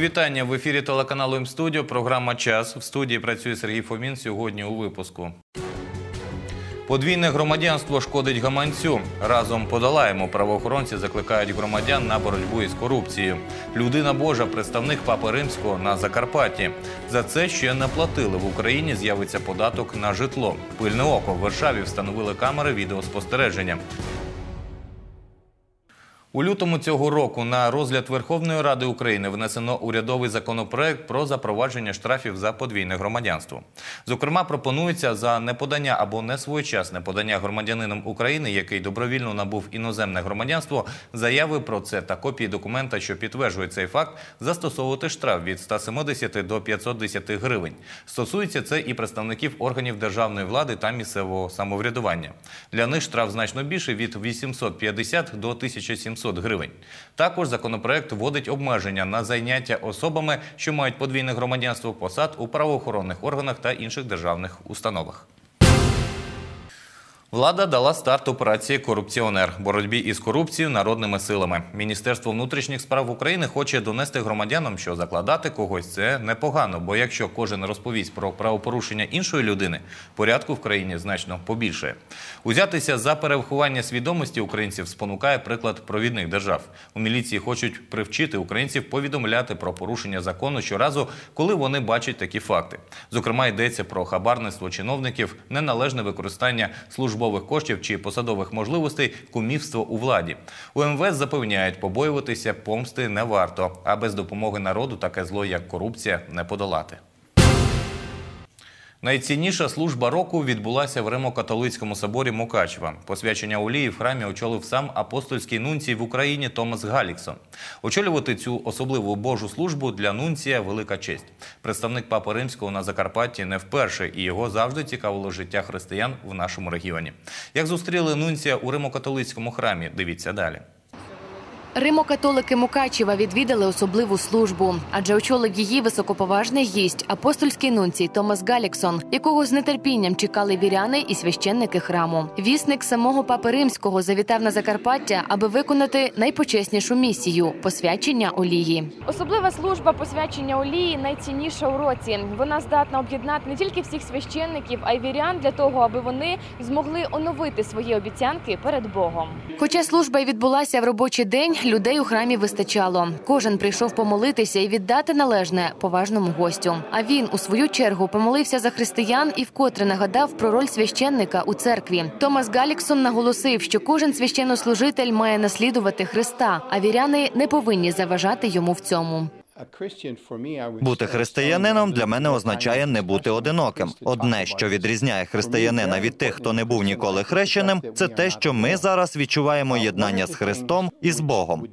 вітання в ефірі телеканалу М-студіо. Програма Час. В студії працює Сергій Фомін. Сьогодні у випуску. Подвійне громадянство шкодить гаманцю. Разом подолаємо. Правоохоронці закликають громадян на боротьбу із корупцією. Людина Божа, представник Папи Римського на Закарпатті. За це ще не платили. В Україні з'явиться податок на житло. Пильне око в Варшаві встановили камери відеоспостереження. У лютому цього року на розгляд Верховної Ради України внесено урядовий законопроект про запровадження штрафів за подвійне громадянство. Зокрема, пропонується за неподання або несвоєчасне подання громадянином України, який добровільно набув іноземне громадянство, заяви про це та копії документа, що підтверджує цей факт, застосовувати штраф від 170 до 510 гривень. Стосується це і представників органів державної влади та місцевого самоврядування. Для них штраф значно більший від 850 до 1700 гривень. Також законопроект вводить обмеження на зайняття особами, що мають подвійне громадянство посад у правоохоронних органах та інших державних установах. Влада дала старт операції Корупціонер боротьбі із корупцією народними силами. Міністерство внутрішніх справ України хоче донести громадянам, що закладати когось це непогано, бо якщо кожен розповість про правопорушення іншої людини, порядку в країні значно побільшає. Узятися за перевиховання свідомості українців спонукає приклад провідних держав. У міліції хочуть привчити українців повідомляти про порушення закону щоразу, коли вони бачать такі факти. Зокрема, йдеться про хабарництво чиновників, неналежне використання службових коштів чи посадових можливостей, кумівство у владі. У МВС запевняють, побоюватися помсти не варто, а без допомоги народу таке зло, як корупція, не подолати. Найцінніша служба року відбулася в Римо-католицькому соборі Мукачева. Посвячення олії в храмі очолив сам апостольський нунцій в Україні Томас Галіксон. Очолювати цю особливу Божу службу для нунція – велика честь. Представник Папи Римського на Закарпатті не вперше, і його завжди цікавило життя християн в нашому регіоні. Як зустріли нунція у Римо-католицькому храмі, дивіться далі. Римо-католики Мукачева відвідали особливу службу, адже очолив її високоповажний гість, апостольський нунцій Томас Галіксон, якого з нетерпінням чекали віряни і священники храму. Вісник самого папи римського завітав на Закарпаття, аби виконати найпочеснішу місію посвячення олії. Особлива служба посвячення олії найцінніша у році. Вона здатна об'єднати не тільки всіх священників, а й вірян для того, аби вони змогли оновити свої обіцянки перед Богом. Хоча служба й відбулася в робочий день, людей у храмі вистачало. Кожен прийшов помолитися і віддати належне поважному гостю. А він, у свою чергу, помолився за християн і вкотре нагадав про роль священника у церкві. Томас Галіксон наголосив, що кожен священнослужитель має наслідувати Христа, а віряни не повинні заважати йому в цьому. Бути християнином для мене означає не бути одиноким. Одне, що відрізняє християнина від тих, хто не був ніколи хрещеним, це те, що ми зараз відчуваємо єднання з Христом і з Богом.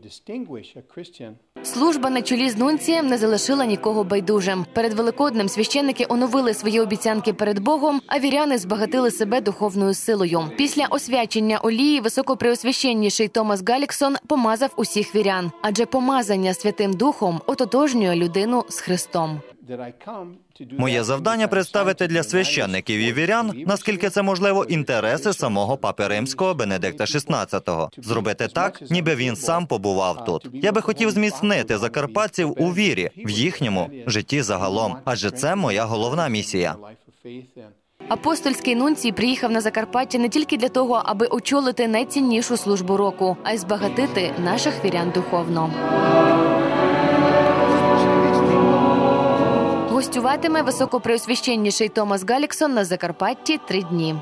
Служба на чолі з нунцієм не залишила нікого байдужим. Перед великоднем священники оновили свої обіцянки перед Богом, а віряни збагатили себе духовною силою. Після освячення олії високопреосвященніший Томас Галіксон помазав усіх вірян, адже помазання святим духом ототожнює людину з Христом. Моє завдання представити для священників і вірян, наскільки це можливо, інтереси самого папи римського Бенедикта XVI. Зробити так, ніби він сам побував тут. Я би хотів зміцнити закарпатців у вірі в їхньому житті загалом, адже це моя головна місія. Апостольський нунцій приїхав на Закарпаття не тільки для того, аби очолити найціннішу службу року, а й збагатити наших вірян духовно. Гостюватиме високопреосвященніший Томас Галіксон на Закарпатті три дні.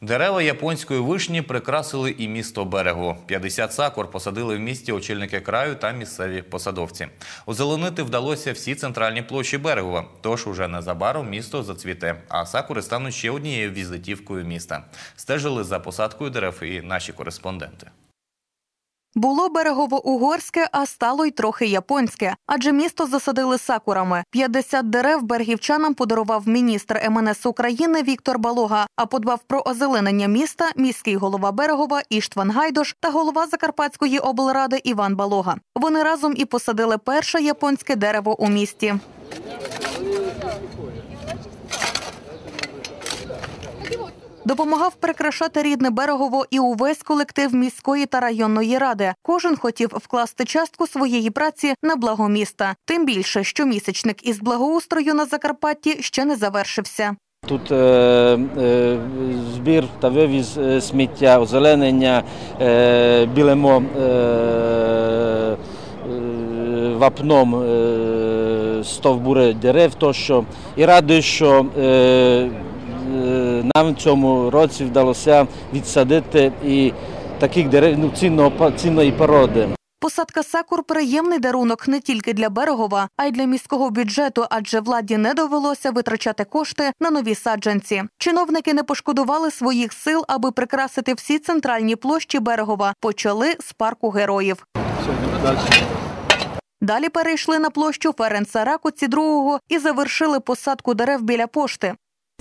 Дерева японської вишні прикрасили і місто Берегово. 50 сакур посадили в місті очільники краю та місцеві посадовці. Озеленити вдалося всі центральні площі Берегова. Тож уже незабаром місто зацвіте, а сакури стануть ще однією візитівкою міста. Стежили за посадкою дерев і наші кореспонденти. Було берегово-угорське, а стало й трохи японське, адже місто засадили сакурами. 50 дерев бергівчанам подарував міністр МНС України Віктор Балога. А подбав про озеленення міста міський голова Берегова Іштван Гайдош та голова Закарпатської облради Іван Балога. Вони разом і посадили перше японське дерево у місті. Допомагав прикрашати рідне берегово і увесь колектив міської та районної ради. Кожен хотів вкласти частку своєї праці на благо міста. Тим більше, що місячник із благоустрою на Закарпатті ще не завершився. Тут е, е, збір та вивіз е, сміття, озеленення, білимо вапном стовбури дерев тощо. І радий, що нам в цьому році вдалося відсадити і таких дерев ну, цінного, цінної породи. Посадка сакур приємний дарунок не тільки для берегова, а й для міського бюджету, адже владі не довелося витрачати кошти на нові саджанці. Чиновники не пошкодували своїх сил, аби прикрасити всі центральні площі берегова. Почали з парку героїв. Далі перейшли на площу Ференца Ракуці II і завершили посадку дерев біля пошти.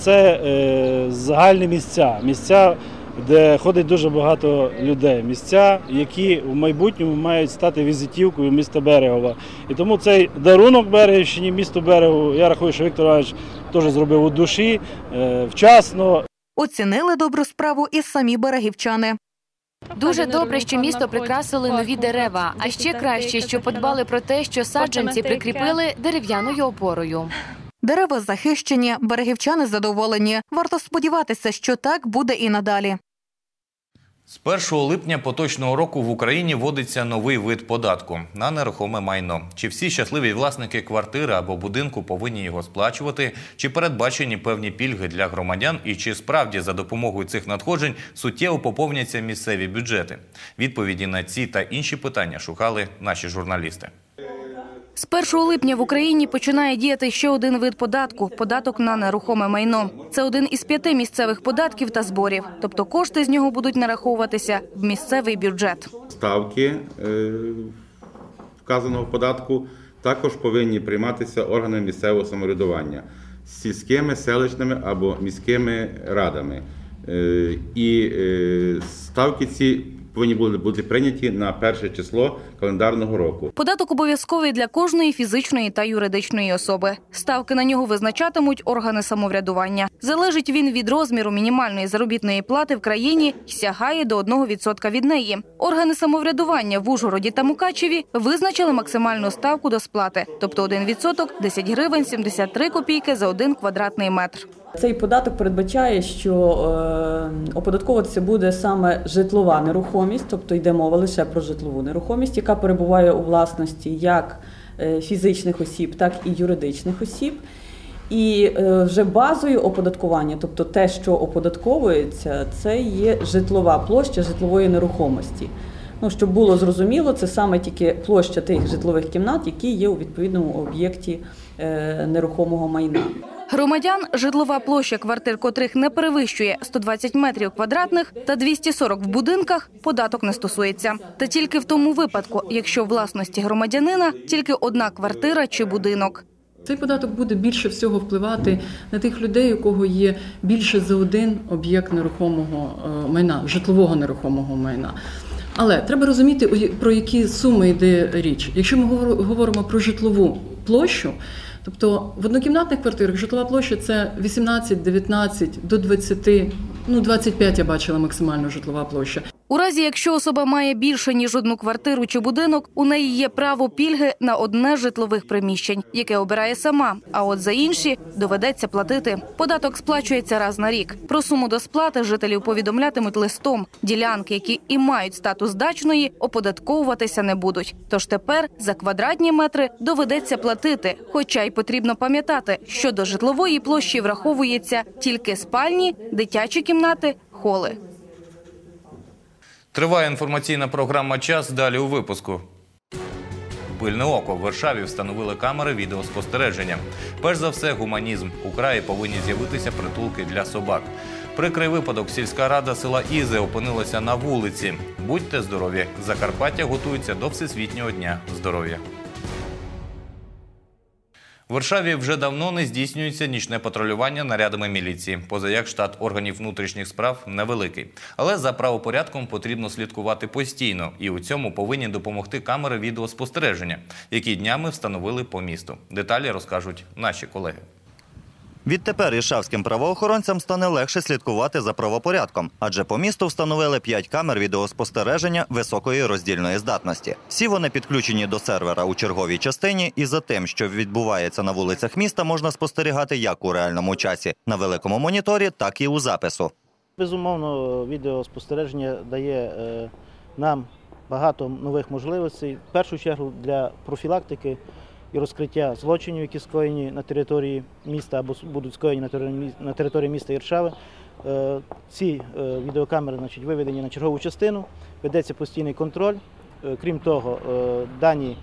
Це е, загальні місця, місця, де ходить дуже багато людей, місця, які в майбутньому мають стати візитівкою міста Берегова. І тому цей дарунок Берегівщині, місту Берегу, я рахую, що Віктор Іванович теж зробив у душі, е, вчасно, Оцінили добру справу і самі берегівчани. Дуже добре, що місто прикрасили нові дерева. А ще краще, що подбали про те, що саджанці прикріпили дерев'яною опорою. Дерева захищені, берегівчани задоволені. Варто сподіватися, що так буде і надалі. З 1 липня поточного року в Україні вводиться новий вид податку на нерухоме майно. Чи всі щасливі власники квартири або будинку повинні його сплачувати? Чи передбачені певні пільги для громадян? І чи справді за допомогою цих надходжень суттєво поповняться місцеві бюджети? Відповіді на ці та інші питання шукали наші журналісти. З 1 липня в Україні починає діяти ще один вид податку – податок на нерухоме майно. Це один із п'яти місцевих податків та зборів. Тобто кошти з нього будуть нараховуватися в місцевий бюджет. ставки е, вказаного податку також повинні прийматися органами місцевого самоврядування сільськими, селищними або міськими радами. Е, І е, ставки ці повинні були бути прийняті на перше число календарного року. Податок обов'язковий для кожної фізичної та юридичної особи. Ставки на нього визначатимуть органи самоврядування. Залежить він від розміру мінімальної заробітної плати в країні і сягає до 1% від неї. Органи самоврядування в Ужгороді та Мукачеві визначили максимальну ставку до сплати, тобто 1% – 10 гривень 73 копійки за один квадратний метр. Цей податок передбачає, що е, оподатковуватися буде саме житлова нерухомість, тобто йде мова лише про житлову нерухомість, яка перебуває у власності як е, фізичних осіб, так і юридичних осіб. І е, вже базою оподаткування, тобто те, що оподатковується, це є житлова площа житлової нерухомості. Ну, щоб було зрозуміло, це саме тільки площа тих житлових кімнат, які є у відповідному об'єкті нерухомого майна. Громадян житлова площа квартир, котрих не перевищує 120 метрів квадратних та 240 в будинках, податок не стосується. Та тільки в тому випадку, якщо власності громадянина тільки одна квартира чи будинок. Цей податок буде більше всього впливати на тих людей, у кого є більше за один об'єкт нерухомого е, майна, житлового нерухомого майна. Але треба розуміти, про які суми йде річ. Якщо ми говор- говоримо про житлову площу, тобто в однокімнатних квартирах житлова площа це 18, 19 до 20, ну 25 я бачила максимальну житлова площа. У разі, якщо особа має більше ніж одну квартиру чи будинок, у неї є право пільги на одне з житлових приміщень, яке обирає сама. А от за інші доведеться платити. Податок сплачується раз на рік. Про суму до сплати жителів повідомлятимуть листом. Ділянки, які і мають статус дачної, оподатковуватися не будуть. Тож тепер за квадратні метри доведеться платити. Хоча й потрібно пам'ятати, що до житлової площі враховується тільки спальні, дитячі кімнати, холи. Триває інформаційна програма Час. Далі у випуску. Пильне око в Варшаві встановили камери відеоспостереження. Перш за все, гуманізм. У краї повинні з'явитися притулки для собак. Прикрий випадок сільська рада села Ізе опинилася на вулиці. Будьте здорові! Закарпаття готується до Всесвітнього дня здоров'я. В Варшаві вже давно не здійснюється нічне патрулювання нарядами міліції, поза як штат органів внутрішніх справ невеликий. Але за правопорядком потрібно слідкувати постійно, і у цьому повинні допомогти камери відеоспостереження, які днями встановили по місту. Деталі розкажуть наші колеги. Відтепер іршавським правоохоронцям стане легше слідкувати за правопорядком, адже по місту встановили 5 камер відеоспостереження високої роздільної здатності. Всі вони підключені до сервера у черговій частині, і за тим, що відбувається на вулицях міста, можна спостерігати як у реальному часі на великому моніторі, так і у запису. Безумовно, відеоспостереження дає е, нам багато нових можливостей. В першу чергу для профілактики і розкриття злочинів, які скоєні на території міста або будуть скоєні на території міста Іршави. Е, Ці е, відеокамери значить, виведені на чергову частину, ведеться постійний контроль. Е, Крім того, дані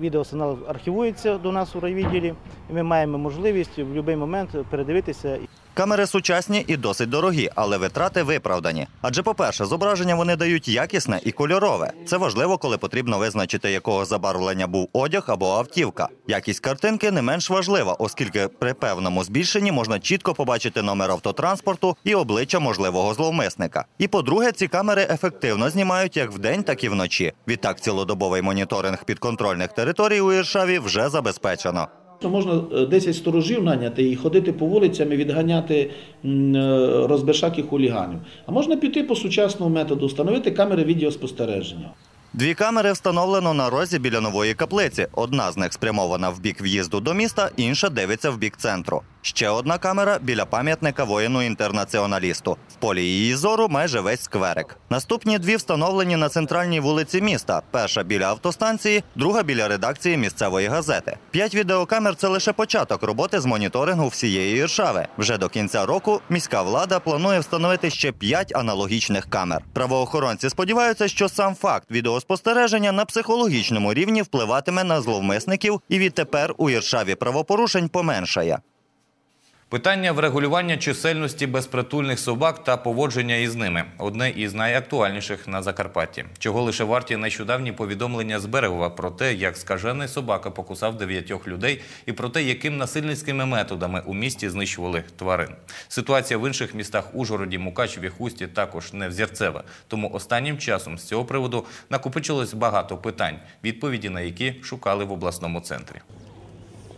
відеосигнал архівується до нас у райвідділі, і ми маємо можливість в будь-який момент передивитися Камери сучасні і досить дорогі, але витрати виправдані. Адже, по-перше, зображення вони дають якісне і кольорове. Це важливо, коли потрібно визначити, якого забарвлення був одяг або автівка. Якість картинки не менш важлива, оскільки при певному збільшенні можна чітко побачити номер автотранспорту і обличчя можливого зловмисника. І по-друге, ці камери ефективно знімають як вдень, так і вночі. Відтак, цілодобовий моніторинг підконтрольних територій у Іршаві вже забезпечено. Можна е, 10 сторожів наняти і ходити по вулицям і відганяти е, розбишак і хуліганів. А можна піти по сучасному методу, встановити камери відеоспостереження. Дві камери встановлено на розі біля нової каплиці. Одна з них спрямована в бік в'їзду до міста, інша дивиться в бік центру. Ще одна камера біля пам'ятника воїну-інтернаціоналісту. В полі її зору майже весь скверик. Наступні дві встановлені на центральній вулиці міста. Перша біля автостанції, друга біля редакції місцевої газети. П'ять відеокамер це лише початок роботи з моніторингу всієї Іршави. Вже до кінця року міська влада планує встановити ще п'ять аналогічних камер. Правоохоронці сподіваються, що сам факт відеоспостереження на психологічному рівні впливатиме на зловмисників, і відтепер у Іршаві правопорушень поменшає. Питання врегулювання чисельності безпритульних собак та поводження із ними одне із найактуальніших на Закарпатті. Чого лише варті нещодавні повідомлення з Берегова про те, як скажений собака покусав дев'ятьох людей, і про те, яким насильницькими методами у місті знищували тварин. Ситуація в інших містах Ужгороді, Мукачеві, Хусті також не взірцева. Тому останнім часом з цього приводу накопичилось багато питань, відповіді на які шукали в обласному центрі.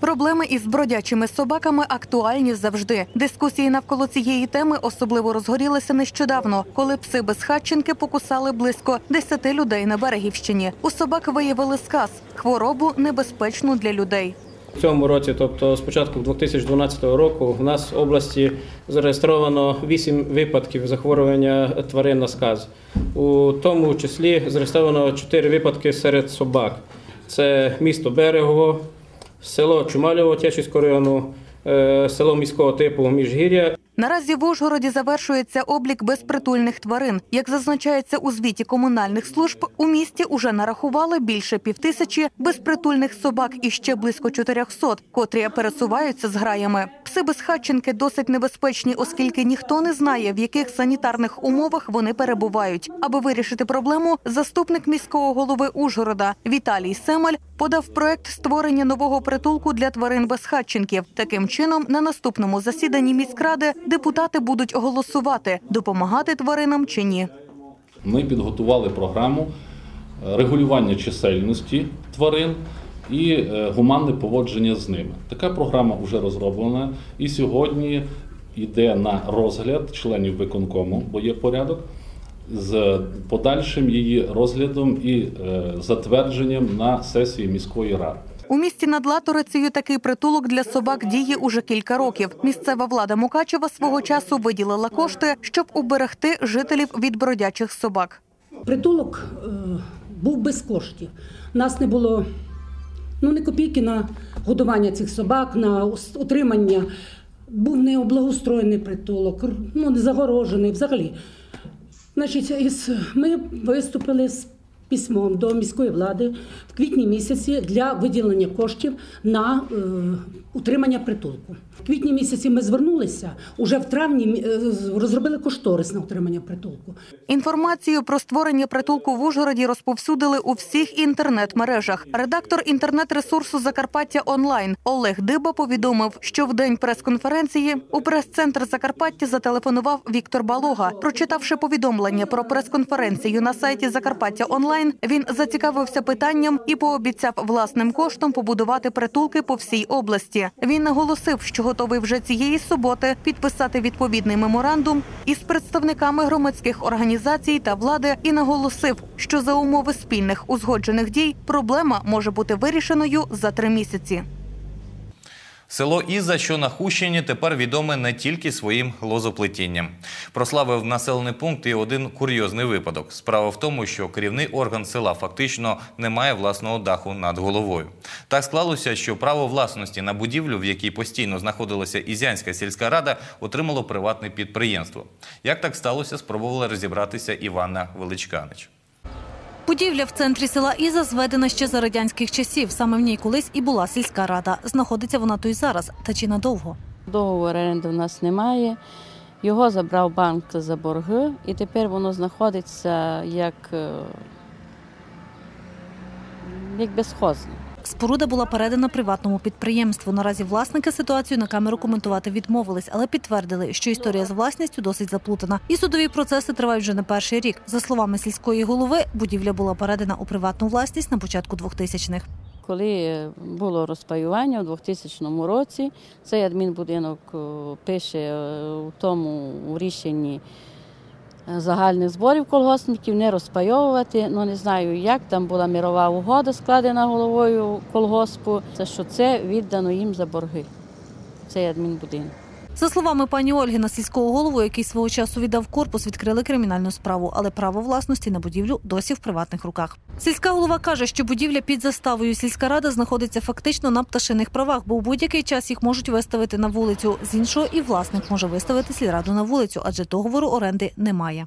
Проблеми із бродячими собаками актуальні завжди. Дискусії навколо цієї теми особливо розгорілися нещодавно, коли пси безхатченки покусали близько 10 людей на Берегівщині. У собак виявили сказ – хворобу небезпечну для людей. В цьому році, тобто з початку 2012 року, в нас в області зареєстровано 8 випадків захворювання тварин на сказ. У тому числі зареєстровано 4 випадки серед собак. Це місто Берегово, село Чумалєво Тячівського району, е, село міського типу Міжгір'я Наразі в Ужгороді завершується облік безпритульних тварин. Як зазначається у звіті комунальних служб, у місті уже нарахували більше півтисячі безпритульних собак і ще близько 400, котрі пересуваються з граями. Пси безхатченки досить небезпечні, оскільки ніхто не знає, в яких санітарних умовах вони перебувають. Аби вирішити проблему, заступник міського голови Ужгорода Віталій Семель подав проект створення нового притулку для тварин безхатченків. Таким чином, на наступному засіданні міськради депутати будуть голосувати, допомагати тваринам чи ні. Ми підготували програму е, регулювання чисельності тварин і е, гуманне поводження з ними. Така програма вже розроблена і сьогодні йде на розгляд членів виконкому, бо є порядок, з подальшим її розглядом і е, затвердженням на сесії міської ради. У місті над Латорицею такий притулок для собак діє уже кілька років. Місцева влада Мукачева свого часу виділила кошти, щоб уберегти жителів від бродячих собак. Притулок е, був без коштів. Нас не було ну, ні копійки на годування цих собак, на утримання. Був не облагоустроєний притулок, ну, не загорожений взагалі. Значить, ми виступили з письмом до міської влади в квітні місяці для виділення коштів на е, утримання притулку. В квітні місяці ми звернулися, уже в травні е, розробили кошторис на утримання притулку. Інформацію про створення притулку в Ужгороді розповсюдили у всіх інтернет-мережах. Редактор інтернет-ресурсу Закарпаття онлайн Олег Диба повідомив, що в день прес-конференції у прес-центр Закарпаття зателефонував Віктор Балога. Прочитавши повідомлення про прес-конференцію на сайті Закарпаття онлайн, онлайн, він зацікавився питанням і пообіцяв власним коштом побудувати притулки по всій області. Він наголосив, що готовий вже цієї суботи підписати відповідний меморандум із представниками громадських організацій та влади і наголосив, що за умови спільних узгоджених дій проблема може бути вирішеною за три місяці. Село Іза, що на Хущині, тепер відоме не тільки своїм лозоплетінням. Прославив населений пункт і один курйозний випадок. Справа в тому, що керівний орган села фактично не має власного даху над головою. Так склалося, що право власності на будівлю, в якій постійно знаходилася Ізянська сільська рада, отримало приватне підприємство. Як так сталося, спробувала розібратися Іванна Величканич. Будівля в центрі села Іза зведена ще за радянських часів. Саме в ній колись і була сільська рада. Знаходиться вона то й зараз, та чи надовго. Договору оренди в нас немає. Його забрав банк за борги, і тепер воно знаходиться як, е, як безхозне. Споруда була передана приватному підприємству. Наразі власники ситуацію на камеру коментувати відмовились, але підтвердили, що історія з власністю досить заплутана. І судові процеси тривають вже не перший рік. За словами сільської голови, будівля була передана у приватну власність на початку 2000-х. Коли було розпаювання у 2000 році, цей адмінбудинок е, пише е, у тому рішенні загальних зборів колгоспників не розпайовувати. Ну не знаю, як там була мірова угода складена головою колгоспу. Це що це віддано їм за борги. Цей адмінбудинок. За словами пані Ольги, на сільського голову, який свого часу віддав корпус, відкрили кримінальну справу, але право власності на будівлю досі в приватних руках. Сільська голова каже, що будівля під заставою сільська рада знаходиться фактично на пташиних правах, бо у будь-який час їх можуть виставити на вулицю. З іншого і власник може виставити сільраду на вулицю, адже договору оренди немає.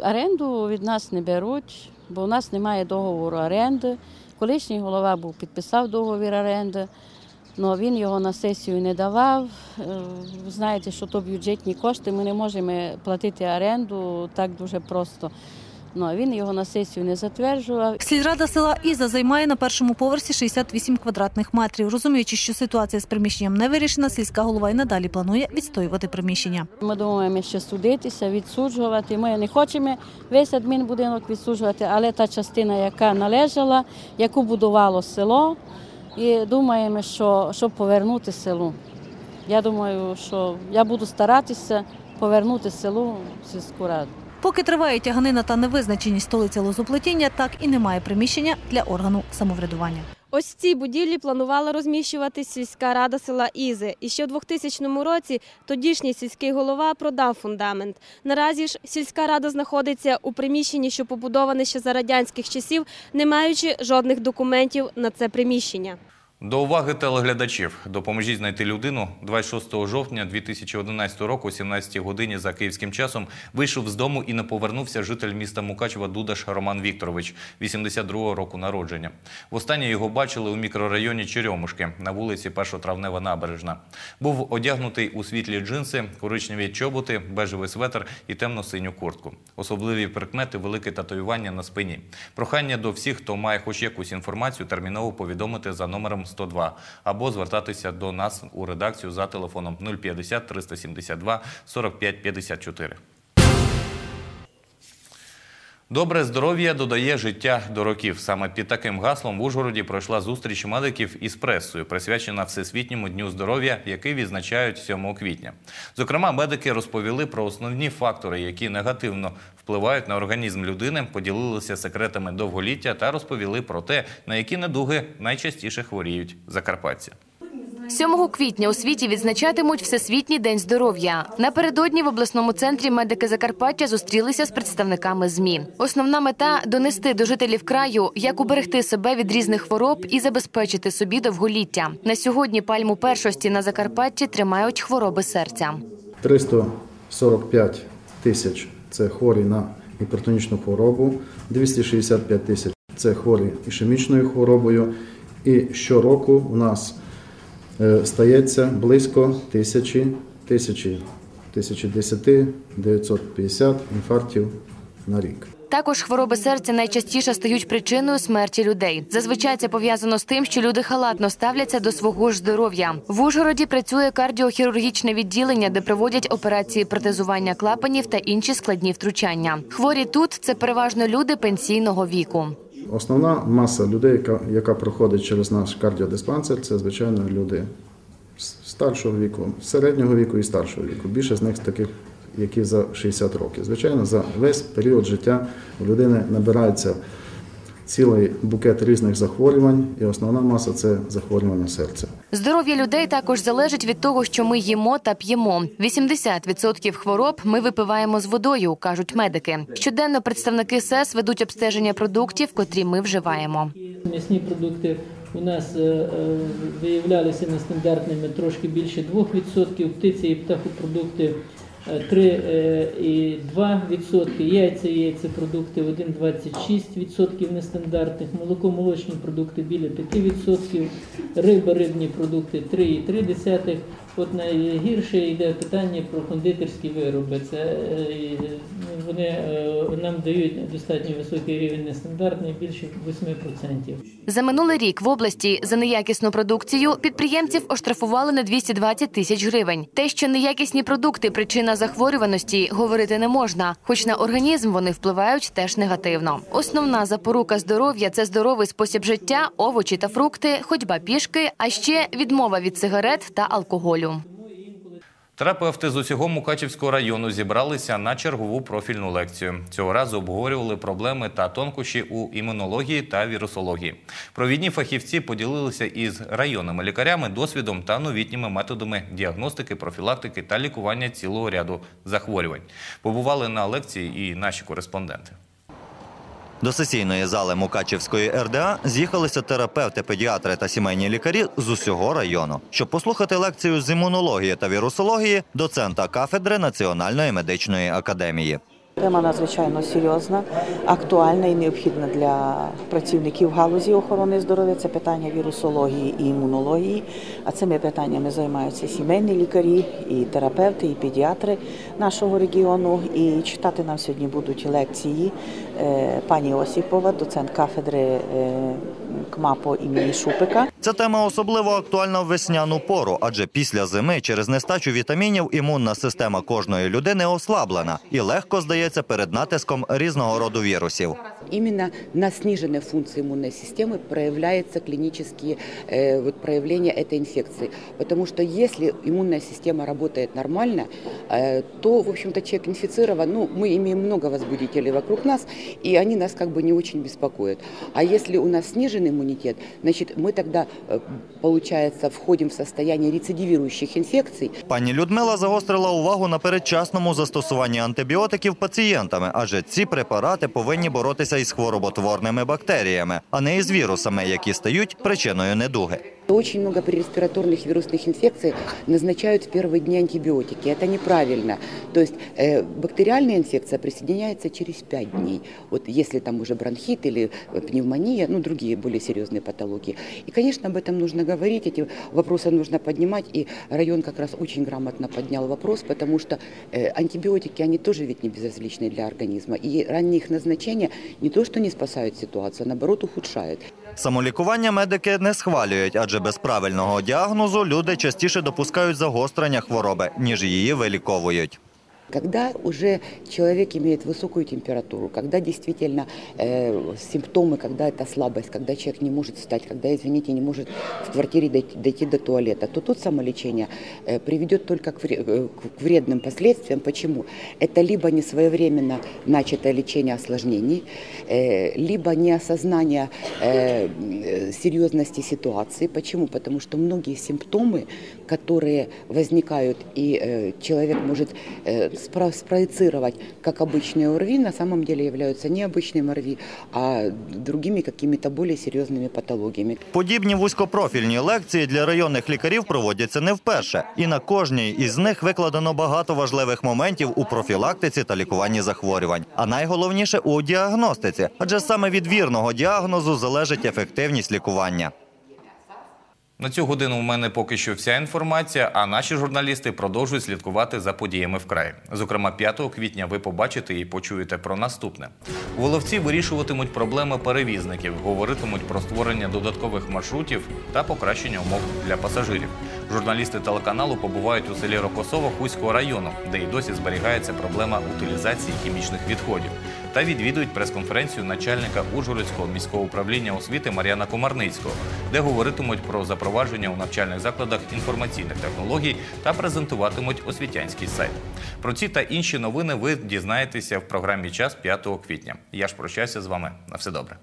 Оренду від нас не беруть, бо у нас немає договору оренди. Колишній голова був підписав договір оренди. Ну, він його на сесію не давав. Е, Ви знаєте, що то бюджетні кошти, ми не можемо платити оренду так дуже просто. Ну, а він його на сесію не затверджував. Сільрада села Іза займає на першому поверсі 68 квадратних метрів. Розуміючи, що ситуація з приміщенням не вирішена, сільська голова і надалі планує відстоювати приміщення. Ми думаємо ще судитися, відсуджувати. Ми не хочемо весь адмінбудинок відсуджувати, але та частина, яка належала, яку будувало село, і думаємо, що щоб повернути село. Я думаю, що я буду старатися повернути село в сільську раду. Поки триває тяганина та невизначеність столиці лозоплетіння, так і немає приміщення для органу самоврядування. Ось в цій будівлі планувала розміщувати сільська рада села Ізи. І ще у 2000 році тодішній сільський голова продав фундамент. Наразі ж сільська рада знаходиться у приміщенні, що побудоване ще за радянських часів, не маючи жодних документів на це приміщення. До уваги телеглядачів. Допоможіть знайти людину. 26 жовтня 2011 року, о 17 годині за київським часом, вийшов з дому і не повернувся житель міста Мукачева Дудаш Роман Вікторович, 82 року народження. Востаннє його бачили у мікрорайоні Черемушки на вулиці 1 Травнева набережна. Був одягнутий у світлі джинси, коричневі чоботи, бежевий светр і темно-синю куртку. Особливі прикмети велике татуювання на спині. Прохання до всіх, хто має хоч якусь інформацію, терміново повідомити за номером 102 або звертатися до нас у редакцію за телефоном 050 372 45 54. Добре здоров'я додає життя до років. Саме під таким гаслом в Ужгороді пройшла зустріч медиків із пресою, присвячена Всесвітньому дню здоров'я, який відзначають 7 квітня. Зокрема, медики розповіли про основні фактори, які негативно впливають на організм людини, поділилися секретами довголіття та розповіли про те, на які недуги найчастіше хворіють закарпатці. 7 квітня у світі відзначатимуть Всесвітній день здоров'я. Напередодні в обласному центрі медики Закарпаття зустрілися з представниками ЗМІ. Основна мета донести до жителів краю, як уберегти себе від різних хвороб і забезпечити собі довголіття. На сьогодні пальму першості на Закарпатті тримають хвороби серця. 345 тисяч це хворі на гіпертонічну хворобу, 265 тисяч це хворі ішемічною хворобою. І щороку у нас стається близько тисячі, тисячі, тисячі десяти, 950 інфарктів на рік. Також хвороби серця найчастіше стають причиною смерті людей. Зазвичай це пов'язано з тим, що люди халатно ставляться до свого ж здоров'я. В Ужгороді працює кардіохірургічне відділення, де проводять операції протезування клапанів та інші складні втручання. Хворі тут це переважно люди пенсійного віку. Основна маса людей, яка, яка проходить через наш кардіодиспансер, це звичайно люди старшого віку, середнього віку і старшого віку. Більше з них таких, які за 60 років. Звичайно, за весь період життя у людини набирається цілий букет різних захворювань, і основна маса це захворювання серця. Здоров'я людей також залежить від того, що ми їмо та п'ємо. 80% хвороб ми випиваємо з водою, кажуть медики. Щоденно представники СЕС ведуть обстеження продуктів, котрі ми вживаємо. М'ясні продукти у нас е, е, виявлялися нестандартними трошки більше 2%, птиці і птахопродукти 3,2%, яйця і яйцепродукти 1,26% нестандартних, молоко молочні продукти біля 5%, риба, рибні продукти 3,3%. От найгірше йде питання про кондитерські вироби. Це е, вони е, нам дають достатньо високий рівень нестандартний, більше 8%. За минулий рік в області за неякісну продукцію підприємців оштрафували на 220 тисяч гривень. Те, що неякісні продукти причина захворюваності, говорити не можна, хоч на організм вони впливають теж негативно. Основна запорука здоров'я це здоровий спосіб життя, овочі та фрукти, ходьба пішки, а ще відмова від сигарет та алкоголю. Терапевти з усього Мукачівського району зібралися на чергову профільну лекцію. Цього разу обговорювали проблеми та тонкощі у імунології та вірусології. Провідні фахівці поділилися із районними лікарями досвідом та новітніми методами діагностики, профілактики та лікування цілого ряду захворювань. Побували на лекції і наші кореспонденти. До сесійної зали Мукачівської РДА з'їхалися терапевти, педіатри та сімейні лікарі з усього району, щоб послухати лекцію з імунології та вірусології доцента кафедри Національної медичної академії. Тема надзвичайно серйозна, актуальна і необхідна для працівників галузі охорони здоров'я. Це питання вірусології і імунології. А цими питаннями займаються сімейні лікарі, і терапевти, і педіатри нашого регіону. І читати нам сьогодні будуть лекції е, пані Осіпова, доцент кафедри е, КМАПО імені Шупика. Ця тема особливо актуальна в весняну пору, адже після зими через нестачу вітамінів імунна система кожної людини ослаблена і легко здається перед натиском різного роду вірусів Именно на сниженной функции иммунной системы проявляются клинические э, вот, проявления этой инфекции. Потому что если иммунная система работает нормально, э, то, в общем-то, человек инфицирован, ну, мы имеем много возбудителей вокруг нас, и они нас как бы не очень беспокоят. А если у нас снижен иммунитет, значит, мы тогда, э, получается, входим в состояние рецидивирующих инфекций, Пані Людмила загострила увагу на передчасному застосуванні антибіотиків пацієнтами, адже ці препарати повинні боротися із хвороботворними бактеріями, а не із вірусами, які стають причиною недуги. Очень много при респираторных вирусных инфекциях назначают в первые дни антибиотики. Это неправильно. То есть э, бактериальная инфекция присоединяется через 5 дней. Вот если там уже бронхит или э, пневмония, ну другие более серьезные патологии. И, конечно, об этом нужно говорить, эти вопросы нужно поднимать. И район как раз очень грамотно поднял вопрос, потому что э, антибиотики, они тоже ведь не безразличны для организма. И раннее их назначение не то, что не спасают ситуацию, а наоборот ухудшают. Самолікування медики не схвалюють, адже без правильного діагнозу люди частіше допускають загострення хвороби, ніж її виліковують. Когда уже человек имеет высокую температуру, когда действительно э, симптомы, когда это слабость, когда человек не может встать, когда, извините, не может в квартире дойти, дойти до туалета, то тут самолечение э, приведет только к, вре- э, к вредным последствиям. Почему? Это либо несвоевременно начатое лечение осложнений, э, либо неосознание э, серьезности ситуации. Почему? Потому что многие симптомы, которые возникают, и э, человек может э, спроецировать как обычные ОРВИ, на самом деле являются не обычными ОРВИ, а другими какими-то более серьезными патологиями. Подібні вузькопрофільні лекції для районних лікарів проводяться не вперше, і на кожній із них викладено багато важливих моментів у профілактиці та лікуванні захворювань. А найголовніше у діагностиці, адже саме від вірного діагнозу залежить ефективність лікування. На цю годину у мене поки що вся інформація, а наші журналісти продовжують слідкувати за подіями в краї. Зокрема, 5 квітня ви побачите і почуєте про наступне. Воловці вирішуватимуть проблеми перевізників, говоритимуть про створення додаткових маршрутів та покращення умов для пасажирів. Журналісти телеканалу побувають у селі Рокосово Хуського району, де й досі зберігається проблема утилізації хімічних відходів. Та відвідують прес-конференцію начальника Ужгородського міського управління освіти Мар'яна Комарницького, де говоритимуть про запровадження у навчальних закладах інформаційних технологій та презентуватимуть освітянський сайт. Про ці та інші новини ви дізнаєтеся в програмі Час 5 квітня. Я ж прощаюся з вами. На все добре.